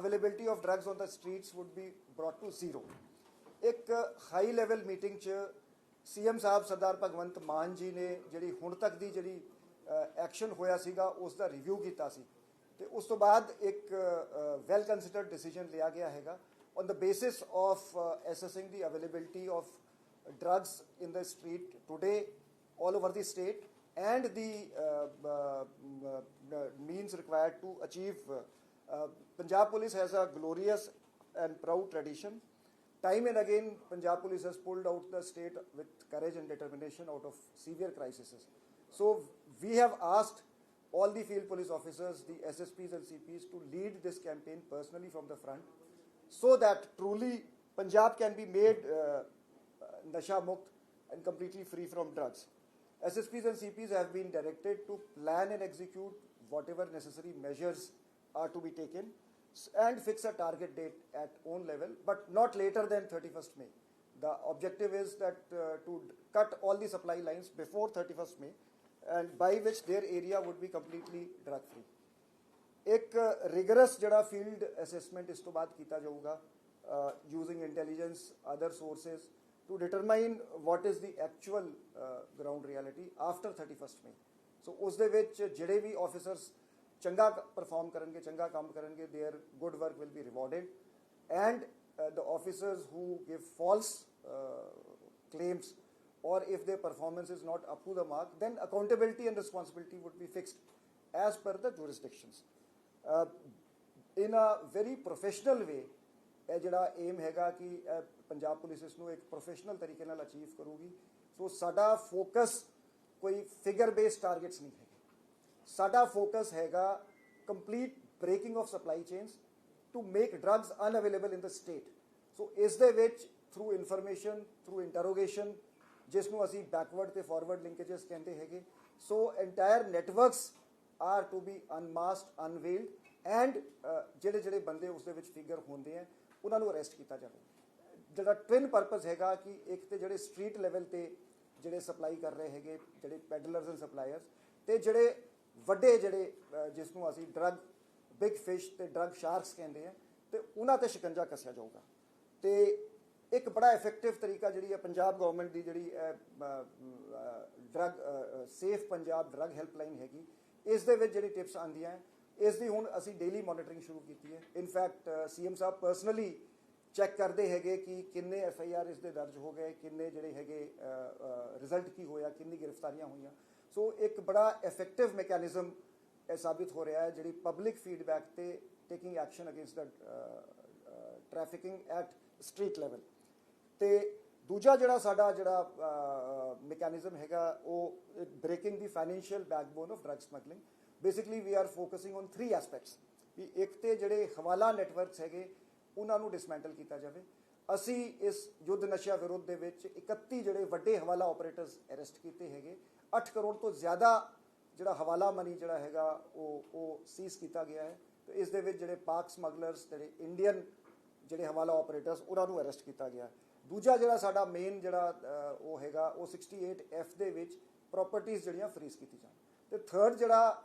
Availability of drugs on the streets would be brought to zero ਇੱਕ high level meeting 'ਚ CM ਸਾਹਿਬ ਸਰਦਾਰ ਭਗਵੰਤ ਮਾਨ ਜੀ ਨੇ ਜਿਹੜੀ ਹੁਣ ਤੱਕ ਦੀ ਜਿਹੜੀ ਐਕਸ਼ਨ ਹੋਇਆ ਸੀਗਾ ਉਸ ਦਾ ਰਿਵਿਊ ਕੀਤਾ ਸੀ ਤੇ ਉਸ ਤੋਂ ਬਾਅਦ ਇੱਕ ਵੈਲ ਕਨਸੀਡਰਡ ਡਿਸੀਜਨ ਲਿਆ ਗਿਆ ਹੈਗਾ on the basis of assessing the availability of drugs in the street today all over the state and the means required to achieve Uh, Punjab Police has a glorious and proud tradition. Time and again, Punjab Police has pulled out the state with courage and determination out of severe crises. So we have asked all the field police officers, the SSPs and CPs to lead this campaign personally from the front so that truly Punjab can be made uh, uh, nasha mukt and completely free from drugs. SSPs and CPs have been directed to plan and execute whatever necessary measures are to be taken and fix a target date at own level, but not later than 31st May. The objective is that uh, to cut all the supply lines before 31st May and by which their area would be completely drug free. एक rigorous जड़ा field assessment इस तो be किया जाऊगा using intelligence other to to determine what is the actual ground reality after 31 May so उस दे विच जेड़े भी officers ਚੰਗਾ ਪਰਫਾਰਮ ਕਰਨਗੇ ਚੰਗਾ ਕੰਮ ਕਰਨਗੇ their good work will be rewarded and the officers who give false uh, claims or if their performance is not up to the mark then accountability and responsibility would be fixed as per the jurisdictions uh, in a very professional way ਇਹ ਜਿਹੜਾ aim ਹੈਗਾ ਕਿ ਇਹ Punjab police ਇਸ ਨੂੰ ਇੱਕ professional ਤਰੀਕੇ ਨਾਲ ਅਚੀਵ ਕਰੂਗੀ ਸੋ ਸਾਡਾ ਫੋਕਸ ਕੋਈ ਫਿਗਰ ਬੇਸਡ ਟਾਰਗੇਟਸ ਨਹੀਂ ਹੈਗੇ ਸਾਡਾ ਫੋਕਸ ਹੈਗਾ complete breaking of supply chains to make drugs unavailable in the state. So ਇਸ ਦੇ ਵਿੱਚ ਥਰੂ ਇਨਫੋਰਮੇਸ਼ਨ, ਥਰੂ ਇੰਟਰੋਗੇਸ਼ਨ, ਜਿਸ ਨੂੰ ਅਸੀਂ ਬੈਕਵਰਡ ਤੇ ਫਾਰਵਰਡ ਲਿੰਕੇजेस ਕਹਿੰਦੇ ਹੈਗੇ। So entire networks are to be unmasked unveiled and ਜਿਹੜੇ ਜਿਹੜੇ ਬੰਦੇ ਉਸ ਦੇ ਵਿੱਚ ਫਿਗਰ ਹੁੰਦੇ ਆ, ਉਹਨਾਂ ਨੂੰ ਅਰੈਸਟ ਕੀਤਾ ਜਾਵੇ। ਜਿਹੜਾ ਟਵਿਨ ਪਰਪਸ ਹੈਗਾ ਕਿ ਇੱਕ ਤੇ ਜਿਹੜੇ ਸਟਰੀਟ ਲੈਵਲ ਤੇ ਜਿਹੜੇ ਸਪਲਾਈ ਕਰ ਰਹੇ ਹੈਗੇ, ਜਿਹੜੇ ਪੈਡਲਰਸ ਐਂਡ ਸਪਲਾਇਰਸ ਤੇ ਜਿਹੜੇ ਵੱਡੇ ਜਿਹੜੇ ਜਿਸ ਨੂੰ ਅਸੀਂ ਡਰੱਗ ਬਿਗ ਫਿਸ਼ ਤੇ ਡਰੱਗ ਸ਼ਾਰਕਸ ਕਹਿੰਦੇ ਆ, ਤੇ ਉਹਨਾਂ ਤੇ ਸ਼ਿਕੰਜਾ ਕੱਸਿਆ ਜਾਊਗਾ। ਤੇ ਇੱਕ ਬੜਾ ਇਫੈਕਟਿਵ ਤਰੀਕਾ ਜਿਹੜੀ ਹੈ ਪੰਜਾਬ ਗਵਰਨਮੈਂਟ ਦੀ ਜਿਹੜੀ drug safe Punjab drug helpline ਹੈਗੀ, ਇਸ ਦੇ ਵਿੱਚ ਜਿਹੜੀ ਟਿਪਸ ਆਉਂਦੀਆਂ ਇਸ ਦੀ ਹੁਣ ਅਸੀਂ ਡੇਲੀ ਮੋਨੀਟਰਿੰਗ ਸ਼ੁਰੂ ਕੀਤੀ ਹੈ। ਇਨਫੈਕਟ ਸੀਐਮ ਸਾਹਿਬ ਪਰਸਨਲੀ ਚੈੱਕ ਕਰਦੇ ਹੈਗੇ ਕਿ ਕਿੰਨੇ ਐਫ ਆਈ ਆਰ ਇਸ ਦੇ ਦਰਜ ਹੋ ਗਏ, ਕਿੰਨੇ ਜਿਹੜੇ ਹੈਗੇ ਰਿਜ਼ਲਟ ਕੀ ਹੋਇਆ, ਕਿੰਨੀ ਗ੍ਰਿਫਤਾਰੀਆਂ ਹੋਈਆਂ। ਸੋ ਇੱਕ ਬੜਾ ਇਫੈਕਟਿਵ ਮੈਕੈਨਿਜ਼ਮ ਇਹ ਸਾਬਿਤ ਹੋ ਰਿਹਾ ਹੈ ਜਿਹੜੀ ਪਬਲਿਕ ਫੀਡਬੈਕ ਤੇ taking action against the trafficking at street level ਤੇ ਦੂਜਾ ਜਿਹੜਾ ਸਾਡਾ ਜਿਹੜਾ ਮੈਕੈਨਿਜ਼ਮ ਹੈਗਾ ਉਹ breaking the financial backbone of drug smuggling basically we are focusing on three aspects ਵੀ ਇੱਕ ਤੇ ਜਿਹੜੇ ਹਵਾਲਾ ਨੈਟਵਰਕਸ ਹੈਗੇ ਉਹਨਾਂ ਨੂੰ ਡਿਸਮੈਂਟਲ ਕੀਤਾ ਜਾਵੇ ਅਸੀਂ ਇਸ ਯੁੱਧ ਨਸ਼ਾ ਵਿਰੁੱਧ ਦੇ ਵਿੱਚ 31 ਜਿਹੜੇ ਵੱਡੇ ਹਵਾਲਾ ਆਪਰੇਟਰਸ ਅਰੈਸਟ ਕੀਤੇ ਹੈਗੇ 8 ਕਰੋੜ ਤੋਂ ਜ਼ਿਆਦਾ ਜਿਹੜਾ ਹਵਾਲਾ ਮਨੀ ਜਿਹੜਾ ਹੈਗਾ, ਉਹ ਉਹ ਸੀਜ਼ ਕੀਤਾ ਗਿਆ ਹੈ। ਤੇ ਇਸ ਦੇ ਵਿੱਚ ਜਿਹੜੇ ਪਾਕ ਸਮਗਲਰਸ ਜਿਹੜੇ ਇੰਡੀਅਨ ਜਿਹੜੇ ਹਵਾਲਾ ਆਪਰੇਟਰਸ ਉਹਨਾਂ ਨੂੰ ਅਰੈਸਟ ਕੀਤਾ ਗਿਆ ਦੂਜਾ ਜਿਹੜਾ ਸਾਡਾ ਮੇਨ ਜਿਹੜਾ ਉਹ ਹੈਗਾ, ਉਹ 68F ਦੇ ਵਿੱਚ ਪ੍ਰਾਪਰਟੀਆਂ ਜਿਹੜੀਆਂ ਫਰੀਜ਼ ਕੀਤੀ ਜਾਣ। ਤੇ ਥਰਡ ਜਿਹੜਾ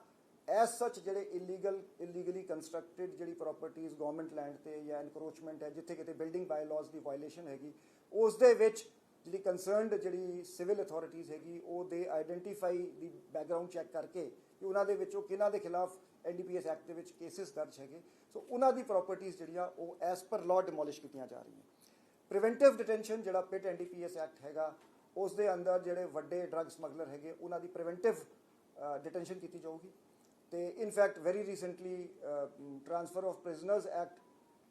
ਐਸ ਸੱਚ ਜਿਹੜੇ ਇਲੀਗਲ ਇਲੀਗਲੀ ਕੰਸਟਰਕਟਿਡ ਜਿਹੜੀ ਪ੍ਰਾਪਰਟੀਆਂ ਗਵਰਨਮੈਂਟ ਲੈਂਡ ਤੇ ਜਾਂ ਐਨਕਰੋਚਮੈਂਟ ਹੈ, ਜਿੱਥੇ ਕਿਤੇ building by laws the violation ਹੈਗੀ ਉਸ ਦੇ ਵਿੱਚ ਜਿਹੜੀ ਕੰਸਰਨਡ ਜਿਹੜੀ ਸਿਵਲ ਅਥਾਰਟੀਆਂ ਹੈਗੀ, ਉਹ ਦੇ ਆਈਡੈਂਟੀਫਾਈ ਦੀ ਬੈਕਗ੍ਰਾਉਂਡ ਚੈੱਕ ਕਰਕੇ ਕਿ ਉਹਨਾਂ ਦੇ ਵਿੱਚੋਂ ਕਿਹਨਾਂ ਦੇ ਖਿਲਾਫ ਐਨਡੀਪੀਐਸ ਐਕਟ ਦੇ ਵਿੱਚ ਕੇਸਿਸ ਦਰਜ ਹੈਗੇ। ਸੋ ਉਹਨਾਂ ਦੀ ਪ੍ਰਾਪਰਟੀਆਂ ਜਿਹੜੀਆਂ, ਉਹ ਐਸ ਪਰ ਲਾਅ ਡਿਮੋਲਿਸ਼ ਕੀਤੀਆਂ ਜਾ ਰਹੀਆਂ। ਪ੍ਰੀਵੈਂਟਿਵ ਡਿਟੈਂਸ਼ਨ ਜਿਹੜਾ ਪਿਟ ਐਨਡੀਪੀਐਸ ਐਕਟ ਹੈਗਾ ਉਸ ਦੇ ਅੰਦਰ ਜਿਹੜੇ ਵੱਡੇ ਡਰੱਗ ਸਮਗਲਰ ਹੈਗੇ, ਉਹਨਾਂ ਦੀ ਪ੍ਰੀਵੈਂਟਿਵ ਡਿਟੈਂਸ਼ਨ ਕੀਤੀ ਜਾਊਗੀ। ਤੇ in fact very recently transfer of prisoners act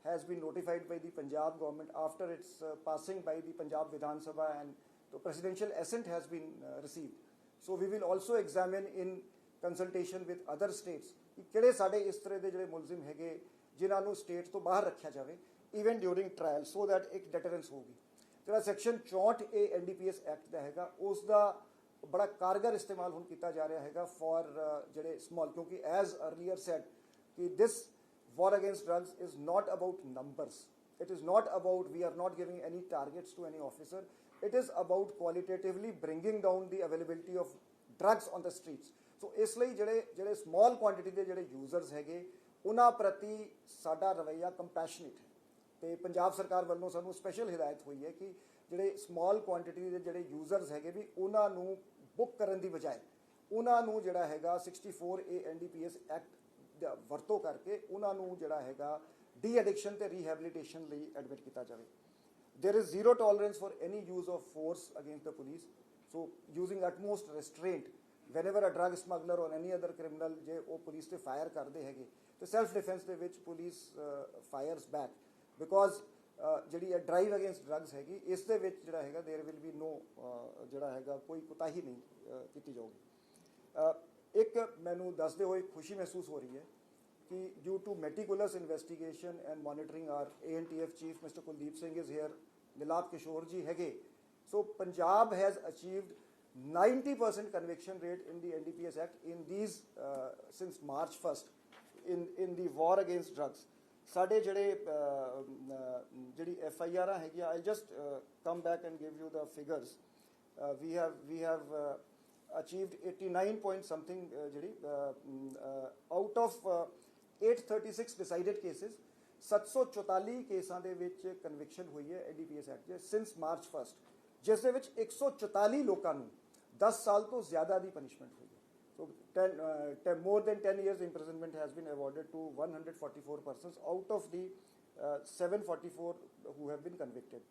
has been notified by the Punjab government after its uh, passing by the Punjab Vidhan Sabha and the presidential assent has been uh, received. So we will also examine in consultation with other states ਕਿ ਕਿਹੜੇ ਸਾਡੇ ਇਸ ਤਰ੍ਹਾਂ ਦੇ ਜਿਹੜੇ ਮੁਲਜ਼ਮ ਹੈਗੇ ਜਿਨ੍ਹਾਂ ਨੂੰ ਸਟੇਟ ਤੋਂ ਬਾਹਰ ਰੱਖਿਆ ਜਾਵੇ even during trial so that ਇੱਕ ਡਿਟਰੈਂਸ ਹੋਊਗੀ ਜਿਹੜਾ ਸੈਕਸ਼ਨ 64 ਏ ਐਨਡੀਪੀਐਸ ਐਕਟ ਦਾ ਹੈਗਾ ਉਸ ਦਾ ਬੜਾ ਕਾਰਗਰ ਇਸਤੇਮਾਲ ਹੁਣ ਕੀਤਾ ਜਾ ਰਿਹਾ ਹੈਗਾ ਫॉर ਜਿਹੜੇ ਸਮਾਲ ਕਿਉਂਕਿ ਐਜ਼ ਅਰਲੀਅਰ ਸੈਡ ਕਿ ਦਿਸ war against drugs is not about numbers. It is not about, we are not giving any targets to any officer. It is about qualitatively bringing down the availability of drugs on the streets. So ਇਸ ਲਈ ਜਿਹੜੇ ਜਿਹੜੇ small quantity ਦੇ ਜਿਹੜੇ users ਹੈਗੇ ਉਹਨਾਂ ਪ੍ਰਤੀ ਸਾਡਾ ਰਵੱਈਆ ਕੰਪੈਸ਼ਨੇਟ ਹੈ ਤੇ ਪੰਜਾਬ ਸਰਕਾਰ ਵੱਲੋਂ ਸਾਨੂੰ ਸਪੈਸ਼ਲ ਹਦਾਇਤ ਹੋਈ ਹੈ ਕਿ ਜਿਹੜੇ ਸਮਾਲ ਕੁਆਂਟੀਟੀ ਦੇ ਜਿਹੜੇ ਯੂਜ਼ਰਸ ਹੈਗੇ ਵੀ ਉਹਨਾਂ ਨੂੰ ਬੁੱਕ ਕਰਨ ਦੀ ਬਜਾਏ ਉਹਨਾਂ ਨੂੰ ਜਿਹੜਾ ਹੈਗਾ 64 ਏ ਐਨਡੀਪੀਐਸ ਐਕਟ ਦਾ ਵਰਤੋਂ ਕਰਕੇ ਉਹਨਾਂ ਨੂੰ ਜਿਹੜਾ ਹੈਗਾ ਡੀ ਐਡਿਕਸ਼ਨ ਤੇ ਰੀਹੈਬਿਲਿਟੇਸ਼ਨ ਲਈ ਐਡਮਿਟ ਕੀਤਾ ਜਾਵੇ there is zero tolerance for any use of force against the police so using utmost restraint whenever a drug smuggler or any other criminal ਜੇ ਉਹ ਪੁਲਿਸ ਤੇ ਫਾਇਰ ਕਰਦੇ ਹੈਗੇ ਤੇ ਸੈਲਫ ਡਿਫੈਂਸ ਦੇ ਵਿੱਚ ਪੁਲਿਸ ਫਾਇਰਸ ਬੈਕ ਬਿਕੋਜ਼ ਜਿਹੜੀ ਇਹ ਡਰਾਈਵ ਅਗੇਂਸਟ ਡਰੱਗਸ ਹੈਗੀ ਇਸ ਦੇ ਵਿੱਚ ਜਿਹੜਾ ਹੈਗਾ देयर ਵਿਲ ਬੀ ਨੋ ਜਿਹੜਾ ਹੈਗਾ ਕੋਈ ਕੁਤਾਹੀ ਨਹੀਂ ਅਹ, ਕੀਤੀ ਜਾਊਗੀ ਅਹ, ਇੱਕ ਮੈਨੂੰ ਦੱਸਦੇ ਹੋਏ ਖੁਸ਼ੀ ਮਹਿਸੂਸ ਹੋ ਰਹੀ ਹੈ ਕਿ due to meticulous investigation and monitoring our ANTF chief Mr. Kuldeep Singh is here Milad Kishore ji ਹੈਗੇ so Punjab has achieved 90% conviction rate in the NDPS Act in these uh, since March 1st in in the war against drugs ਸਾਡੇ ਜਿਹੜੇ ਜਿਹੜੀ F I R ਹੈਗੀਆਂ I just come back and give you the figures we have we have achieved 89 point something ਜਿਹੜੀ out of 836 decided cases 744 ਕੇਸਾਂ ਦੇ ਵਿੱਚ conviction ਹੋਈ ਹੈ ਐਡੀਪੀਐਸ ਐਕਟ ਦੇ ਸਿੰਸ ਮਾਰਚ 1st ਜਿਸ ਦੇ ਵਿੱਚ 144 ਲੋਕਾਂ ਨੂੰ 10 ਸਾਲ ਤੋਂ ਜ਼ਿਆਦਾ ਦੀ ਪਨਿਸ਼ਮੈਂਟ ਹੋਈ ਹੈ। So 10, uh, 10, more than 10 years imprisonment has been awarded to 144 persons out of the uh, 744 who have been convicted.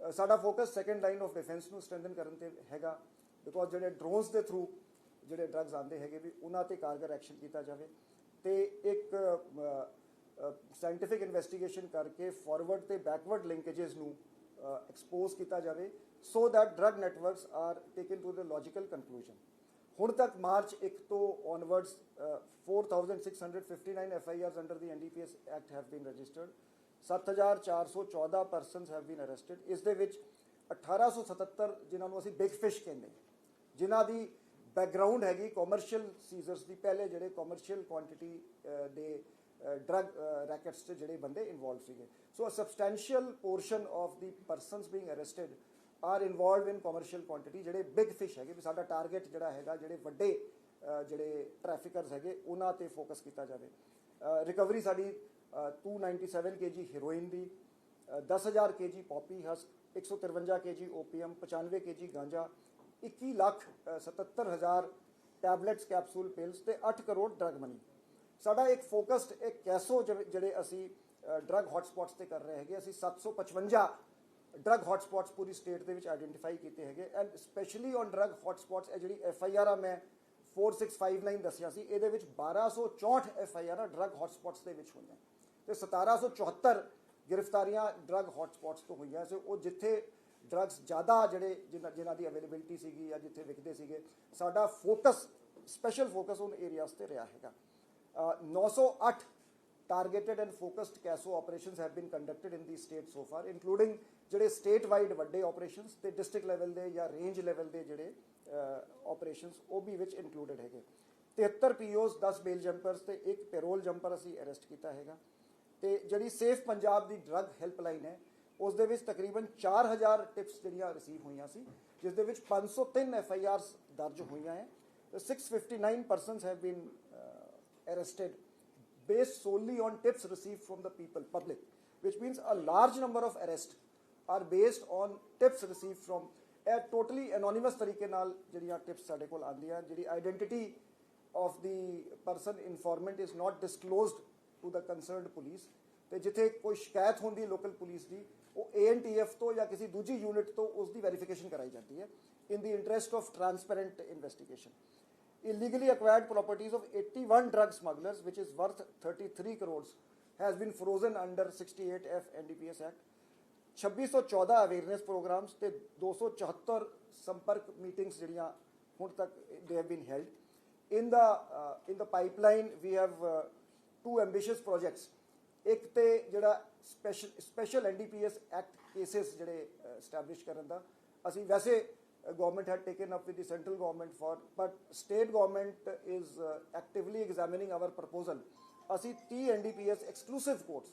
Uh, ਸਾਡਾ focus second line of defence ਨੂੰ ਸਟਰੈਂਥਨ ਕਰਨ ਤੇ ਹੈਗਾ ਬਿਕੋਜ਼ ਜਿਹੜੇ ਡਰੋਨਸ ਦੇ ਥਰੂ ਜਿਹੜੇ ਡਰੱਗਸ ਆਉਂਦੇ ਹੈਗੇ ਵੀ ਉਹਨਾਂ ਤੇ ਕਾਰਗਰ ਐਕਸ਼ਨ ਕੀਤਾ ਜਾਵੇ ਤੇ ਇੱਕ ਸਾਇੰਟੀਫਿਕ ਇਨਵੈਸਟੀਗੇਸ਼ਨ ਕਰਕੇ ਫਾਰਵਰਡ ਤੇ ਬੈਕਵਰਡ ਲਿੰਕੇजेस ਨੂੰ ਐਕਸਪੋਜ਼ ਕੀਤਾ ਜਾਵੇ so that drug networks are taken to the logical conclusion ਹੁਣ ਤੱਕ ਮਾਰਚ 1 ਤੋਂ onwards uh, 4659 FIRs under the NDPS Act have been registered. 7414 persons have been arrested ਇਸ ਦੇ ਵਿੱਚ 1877 ਜਿਨ੍ਹਾਂ ਨੂੰ ਅਸੀਂ ਬਿਗ ਫਿਸ਼ ਕਹਿੰਦੇ ਹਾਂ, ਜਿਨ੍ਹਾਂ ਦੀ ਬੈਕਗ੍ਰਾਉਂਡ ਹੈਗੀ ਕਮਰਸ਼ੀਅਲ ਸੀਜ਼ਰਸ ਦੀ। ਪਹਿਲੇ ਜਿਹੜੇ ਕਮਰਸ਼ੀਅਲ ਕੁਆਂਟੀਟੀ ਦੇ ਡਰਗ ਰੈਕਟਸ 'ਚ ਜਿਹੜੇ ਬੰਦੇ ਇਨਵੋਲਵ ਸੀਗੇ। So a substantial portion of the persons being arrested are involved in commercial quantity ਜਿਹੜੇ ਬਿਗ ਫਿਸ਼ ਹੈਗੇ ਵੀ ਸਾਡਾ ਟਾਰਗੇਟ ਜਿਹੜਾ ਹੈਗਾ ਜਿਹੜੇ ਵੱਡੇ ਜਿਹੜੇ ਟ੍ਰੈਫਿਕਰਸ ਹੈਗੇ ਉਹਨਾਂ ਤੇ ਫੋਕਸ ਕੀਤਾ ਜਾਵੇ। ਰਿਕਵਰੀ ਸਾਡੀ ਅਹ, 297 ਕੇਜੀ ਹੀਰੋਇਨ ਦੀ ਅਹ, 10000 KG poppy husk 153 KG opium 95 KG ganja 21 lakh ਅਹ, 77000 ਟੈਬਲੇਟਸ ਕੈਪਸੂਲ ਪਿਲਸ ਤੇ 8 ਕਰੋੜ ਡਰਗ ਮਨੀ ਸਾਡਾ ਇੱਕ ਫੋਕਸਡ ਇੱਕ ਕੈਸੋ ਜਿਹੜੇ ਅਸੀਂ ਡਰਗ ਹੌਟਸਪੌਟਸ ਤੇ ਕਰ ਰਹੇ ਹੈਗੇ ਅਸੀਂ 755 ਡਰਗ ਹੌਟਸਪੌਟਸ ਪੂਰੀ ਸਟੇਟ ਦੇ ਵਿੱਚ ਆਈਡੈਂਟੀਫਾਈ ਕੀਤੇ ਹੈਗੇ। And specially on drug hotspots ਇਹ ਜਿਹੜੀ ਐਫ ਆਈ ਆਰ ਆ ਮੈਂ 4659 ਦੱਸਿਆ ਸੀ, ਇਹਦੇ ਵਿੱਚ 1264 F I R drug hotspots ਦੇ ਵਿੱਚ ਹੋਈਆਂ। ਤੇ 1774 ਗ੍ਰਿਫਤਾਰੀਆਂ ਡਰਗ ਹੌਟਸਪੌਟਸ ਤੋਂ ਹੋਈਆਂ। ਸੀ ਉਹ ਜਿੱਥੇ ਡਰੱਗਸ ਜ਼ਿਆਦਾ ਜਿਹੜੇ, ਜਿਨ੍ਹਾਂ ਜਿਨ੍ਹਾਂ ਦੀ ਅਵੇਲੇਬਿਲਿਟੀ ਸੀਗੀ ਜਾਂ ਜਿੱਥੇ ਵਿਕਦੇ ਸੀਗੇ, ਸਾਡਾ ਫੋਕਸ ਸਪੈਸ਼ਲ ਫੋਕਸ ਉਹਨ ਏਰੀਆਸ ਤੇ ਰਿਹਾ ਹੈਗਾ। Uh 908 targeted and focused CASO operations have been conducted in the state so far, including ਜਿਹੜੇ ਸਟੇਟ ਵਾਈਡ ਵੱਡੇ ਆਪਰੇਸ਼ਨਸ ਤੇ ਡਿਸਟ੍ਰਿਕਟ ਲੈਵਲ ਦੇ ਜਾਂ ਰੇਂਜ ਲੈਵਲ ਦੇ ਜਿਹੜੇ ਆਪਰੇਸ਼ਨਸ ਉਹ ਵੀ ਵਿੱਚ ਇਨਕਲੂਡਡ ਹੈਗੇ। 73 ਪੀਓਸ 10 ਬੇਲ ਜੰਪਰਸ ਤੇ ਇੱਕ ਪੈਰੋਲ ਜੰਪਰ ਅਸੀਂ ਅਰੈਸਟ ਕੀਤਾ ਹੈਗਾ। ਤੇ ਜਿਹੜੀ ਸੇਫ ਪੰਜਾਬ ਦੀ ਡਰੱਗ ਹੈਲਪਲਾਈਨ ਹੈ ਉਸ ਦੇ ਵਿੱਚ ਤਕਰੀਬਨ 4000 ਟਿਪਸ ਜਿਹੜੀਆਂ ਰਿਸੀਵ ਹੋਈਆਂ ਸੀ ਜਿਸ ਦੇ ਵਿੱਚ 503 ਐਫ ਆਈ ਆਰਸ ਦਰਜ ਹੋਈਆਂ ਹੈ। ਤੇ 659 persons have been arrested based solely on tips received from the people, public, which means a large number of arrests are based on tips received from ਇਹ ਟੋਟਲੀ ਐਨੋਨਿਮਸ ਤਰੀਕੇ ਨਾਲ ਜਿਹੜੀਆਂ tips ਸਾਡੇ ਕੋਲ ਆਉਂਦੀਆਂ ਜਿਹੜੀ identity of the person informant is not disclosed to the concerned police ਤੇ ਜਿੱਥੇ ਕੋਈ ਸ਼ਿਕਾਇਤ ਹੁੰਦੀ ਲੋਕਲ ਪੁਲਿਸ ਦੀ ਉਹ ਏਐਨਟੀਐਫ ਤੋਂ ਜਾਂ ਕਿਸੇ ਦੂਜੀ ਯੂਨਿਟ ਤੋਂ ਉਸ ਦੀ ਵੈਰੀਫਿਕੇਸ਼ਨ ਕਰਾਈ ਜਾਂਦੀ ਹੈ in the interest of transparent investigation illegally acquired properties of 81 drug smugglers, which is worth 33 crores, has been frozen under 68F NDPS Act. 2614 awareness programs ਤੇ 274 ਸੰਪਰਕ ਮੀਟਿੰਗਸ ਜਿਹੜੀਆਂ ਹੁਣ ਤੱਕ ਦੇ have been held in the in the pipeline we have two ambitious projects ਇੱਕ ਤੇ ਜਿਹੜਾ special special NDPS act cases ਜਿਹੜੇ ਐਸਟੈਬਲਿਸ਼ ਕਰਨ ਦਾ ਅਸੀਂ ਵੈਸੇ government had taken up with the central government for but state government is actively examining our proposal ਅਸੀਂ 30 NDPS exclusive courts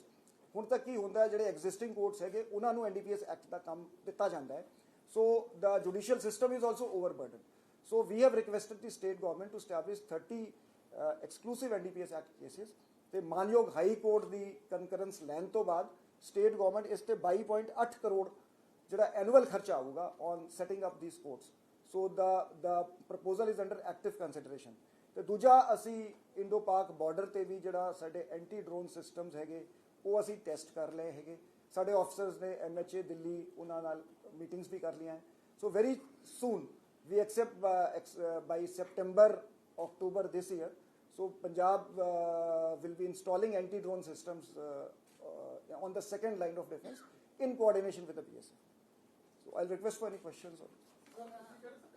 ਹੁਣ ਤੱਕ ਕੀ ਹੁੰਦਾ ਹੈ, ਜਿਹੜੇ ਐਗਜ਼ਿਸਟਿੰਗ ਕੋਰਟਸ ਹੈਗੇ, ਉਹਨਾਂ ਨੂੰ ਐਨਡੀਪੀਐਸ ਐਕਟ ਦਾ ਕੰਮ ਦਿੱਤਾ ਜਾਂਦਾ ਹੈ। So the judicial system is also overburden so we have requested the state government to establish 30 exclusive NDPS act cases ਤੇ ਮਾਨਯੋਗ ਹਾਈ ਕੋਰਟ ਦੀ ਕਨਕਰੈਂਸ ਲੈਣ ਤੋਂ ਬਾਅਦ ਸਟੇਟ ਗਵਰਨਮੈਂਟ ਇਸ ਤੇ 22.8 ਕਰੋੜ ਜਿਹੜਾ ਐਨੂਅਲ ਖਰਚਾ ਆਊਗਾ on setting up the sports so the the proposal is under active consideration ਤੇ ਦੂਜਾ, ਅਸੀਂ ਇੰਡੋ ਪਾਕ ਬਾਰਡਰ ਤੇ ਵੀ ਜਿਹੜਾ ਸਾਡੇ ਐਂਟੀ ਡਰੋਨ ਸਿਸਟਮਸ ਹੈਗੇ ਉਹ ਅਸੀਂ ਟੈਸਟ ਕਰ ਲਏ ਹੈਗੇ ਸਾਡੇ ਆਫੀਸਰਸ ਨੇ ਐਮਐਚਏ ਦਿੱਲੀ ਉਹਨਾਂ ਨਾਲ ਮੀਟਿੰਗਸ ਵੀ ਕਰ ਲਈਆਂ so very soon we accept uh, ex- uh, by September, October this year. So Punjab uh, will be installing anti-drone systems uh, uh, on the second line of defense in coordination with the BSF. So I'll request for any questions. Or... sir